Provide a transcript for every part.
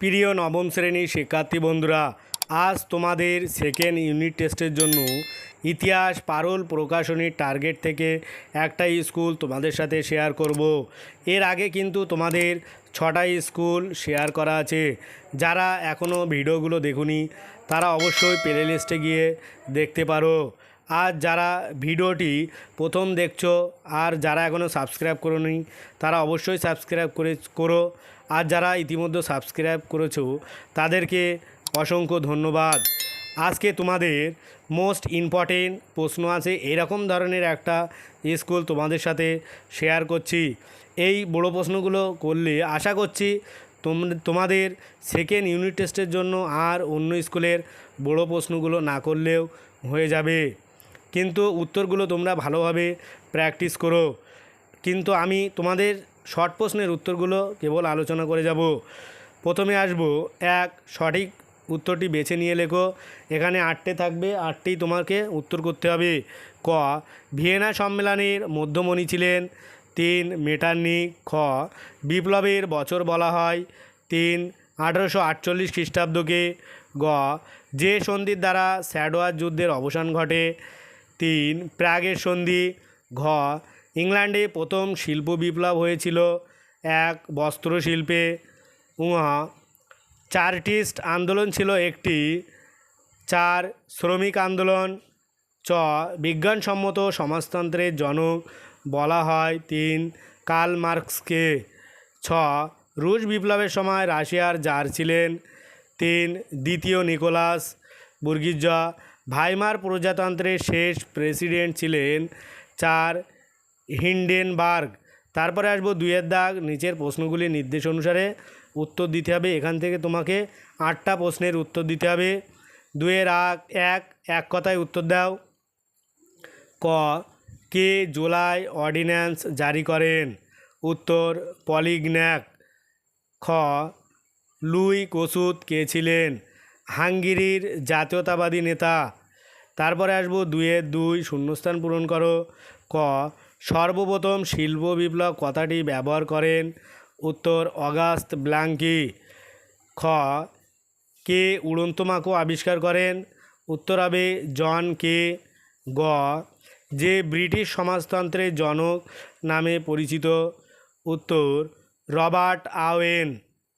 প্রিয় নবম শ্রেণির শিক্ষার্থী বন্ধুরা, আজ তোমাদের সেকেন্ড ইউনিট টেস্টের জন্য ইতিহাস পারুল প্রকাশনীর টার্গেট থেকে একটা স্কুল তোমাদের সাথে শেয়ার করব। এর আগে কিন্তু তোমাদের ছটা স্কুল শেয়ার করা আছে। যারা এখনও ভিডিওগুলো দেখুনি, তারা অবশ্যই প্লে লিস্টে গিয়ে দেখতে পারো। আর যারা ভিডিওটি প্রথম দেখছ আর যারা এখনও সাবস্ক্রাইব করোনি, তারা অবশ্যই সাবস্ক্রাইব করে, করো। আর যারা ইতিমধ্যে সাবস্ক্রাইব করেছ, তাদেরকে অসংখ্য ধন্যবাদ। আজকে তোমাদের মোস্ট ইম্পর্টেন্ট প্রশ্ন আছে, এরকম ধরনের একটা স্কুল তোমাদের সাথে শেয়ার করছি। এই বড় প্রশ্নগুলো করলে আশা করছি তোম- তোমাদের সেকেন্ড ইউনিট টেস্টের জন্য আর অন্য স্কুলের বড় প্রশ্নগুলো না করলেও হয়ে যাবে। কিন্তু উত্তরগুলো তোমরা ভালোভাবে প্র্যাকটিস করো। কিন্তু আমি তোমাদের শর্ট প্রশ্নের উত্তরগুলো কেবল আলোচনা করে যাব। প্রথমে আসব, এক, সঠিক উত্তরটি বেছে নিয়ে লেখো। এখানে আটটে থাকবে, আটটি তোমাকে উত্তর করতে হবে। ক, ভিয়েনা সম্মেলনের মধ্যমণি ছিলেন। তিন মেটার্নিক খ, বিপ্লবের বছর বলা হয়। তিন, আঠারোশো আটচল্লিশ খ্রিস্টাব্দকে। গ, যে সন্ধির দ্বারা স্যাডওয়ার যুদ্ধের অবসান ঘটে। তিন, প্রাগের সন্ধি, ঘ, ইংল্যান্ডে প্রথম শিল্প বিপ্লব হয়েছিল, এক, বস্ত্রশিল্পে, উহা, চার্টিস্ট আন্দোলন ছিল একটি, চার, শ্রমিক আন্দোলন, চ, বিজ্ঞানসম্মত সমাজতন্ত্রের জনক বলা হয়, তিন, কার্ল মার্কসকে, ছ, রুশ বিপ্লবের সময় রাশিয়ার জার ছিলেন, তিন, দ্বিতীয় নিকোলাস বুর্গিজা ভাইমার প্রজাতন্ত্রের শেষ প্রেসিডেন্ট ছিলেন চার হিন্ডেনবার্গ। তারপরে আসব দুইয়ের দাগ, নিচের প্রশ্নগুলির নির্দেশ অনুসারে উত্তর দিতে হবে। এখান থেকে তোমাকে আটটা প্রশ্নের উত্তর দিতে হবে। দুয়ের আগ, এক এক কথায় উত্তর দাও। ক, কে জুলাই অর্ডিন্যান্স জারি করেন? উত্তর, পলিগন্যাক। খ, লুই কসুদ কে ছিলেন? হাঙ্গেরির জাতীয়তাবাদী নেতা তারপরে আসব দুয়ের দুই, শূন্যস্থান পূরণ করো। ক, সর্বপ্রথম শিল্প বিপ্লব কথাটি ব্যবহার করেন। উত্তর অগাস্ত ব্ল্যাঙ্কি খ, কে উড়ন্ত মাকো আবিষ্কার করেন? উত্তর হবে জন কে। গ, যে ব্রিটিশ সমাজতন্ত্রের জনক নামে পরিচিত। উত্তর, রবার্ট আওয়েন।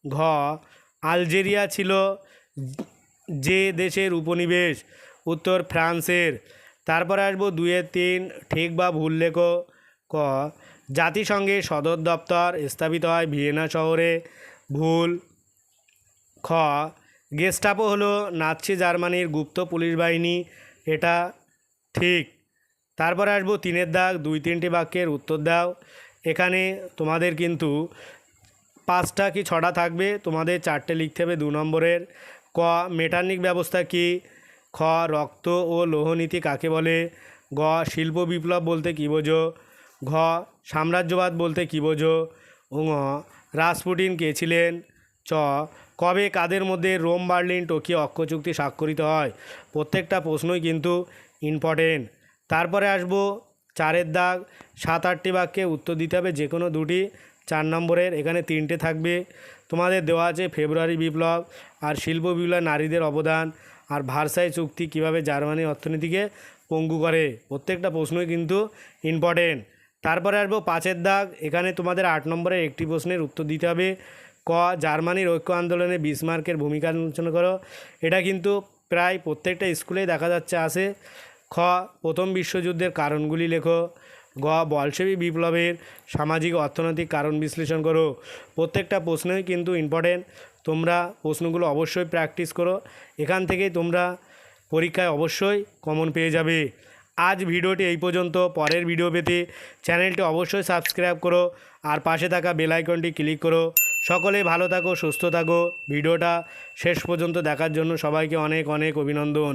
ঘ, আলজেরিয়া ছিল যে দেশের উপনিবেশ। উত্তর ফ্রান্সের। তারপরে আসব দুয়ের তিন, ঠিক বা ভুল লেখো। ক জাতিসংঘের সদর দপ্তর স্থাপিত হয় ভিয়েনা শহরে। ভুল। খ, গেস্টাপো হলো নাৎসি জার্মানির গুপ্ত পুলিশ বাহিনী। এটা ঠিক। তারপরে আসব তিনের দাগ, দুই তিনটি বাক্যের উত্তর দাও। এখানে তোমাদের কিন্তু পাঁচটা কি ছটা থাকবে? তোমাদের চারটে লিখতে হবে দু নম্বরের। ক, মেটার্নিক ব্যবস্থা কি? খ, রক্ত ও লোহনীতি কাকে বলে? গ, শিল্প বিপ্লব বলতে কী বোঝো? ঘ, সাম্রাজ্যবাদ বলতে কী বোঝো? ঙ রাসপুটিন কে ছিলেন? চ, কবে কাদের মধ্যে রোম, বার্লিন, টোকিও অক্ষ চুক্তি স্বাক্ষরিত হয়? প্রত্যেকটা প্রশ্নই কিন্তু ইম্পর্টেন্ট তারপরে আসব চারের দাগ। সাত, আটটি বাক্যে উত্তর দিতে হবে যে কোনো দুটি। চার নম্বরের এখানে তিনটে থাকবে। তোমাদের দেওয়া আছে ফেব্রুয়ারি বিপ্লব আর শিল্প বিপ্লব নারীদের অবদান। আর ভারসাই চুক্তি কীভাবে জার্মানি অর্থনীতিকে পঙ্গু করে? প্রত্যেকটা প্রশ্নই কিন্তু ইম্পর্টেন্ট তারপরে আসব পাঁচের দাগ। এখানে তোমাদের আট নম্বরের একটি প্রশ্নের উত্তর দিতে হবে। ক, জার্মানির ঐক্য আন্দোলনে বিসমার্কের ভূমিকা আলোচনা করো। এটা কিন্তু প্রায় প্রত্যেকটা স্কুলেই দেখা যাচ্ছে আসে খ, প্রথম বিশ্বযুদ্ধের কারণগুলি লেখো। গ বলসেবি বিপ্লবের সামাজিক অর্থনৈতিক কারণ বিশ্লেষণ করো। প্রত্যেকটা প্রশ্নই কিন্তু ইম্পর্টেন্ট তোমরা প্রশ্নগুলো অবশ্যই প্র্যাকটিস করো। এখান থেকে তোমরা পরীক্ষায় অবশ্যই কমন পেয়ে যাবে। আজ ভিডিওটি এই পর্যন্ত। পরের ভিডিও পেতে চ্যানেলটি অবশ্যই সাবস্ক্রাইব করো আর পাশে থাকা বেল আইকনটি ক্লিক করো। সকলে ভালো থাকো, সুস্থ থাকো। ভিডিওটা শেষ পর্যন্ত দেখার জন্য সবাইকে অনেক অনেক অভিনন্দন।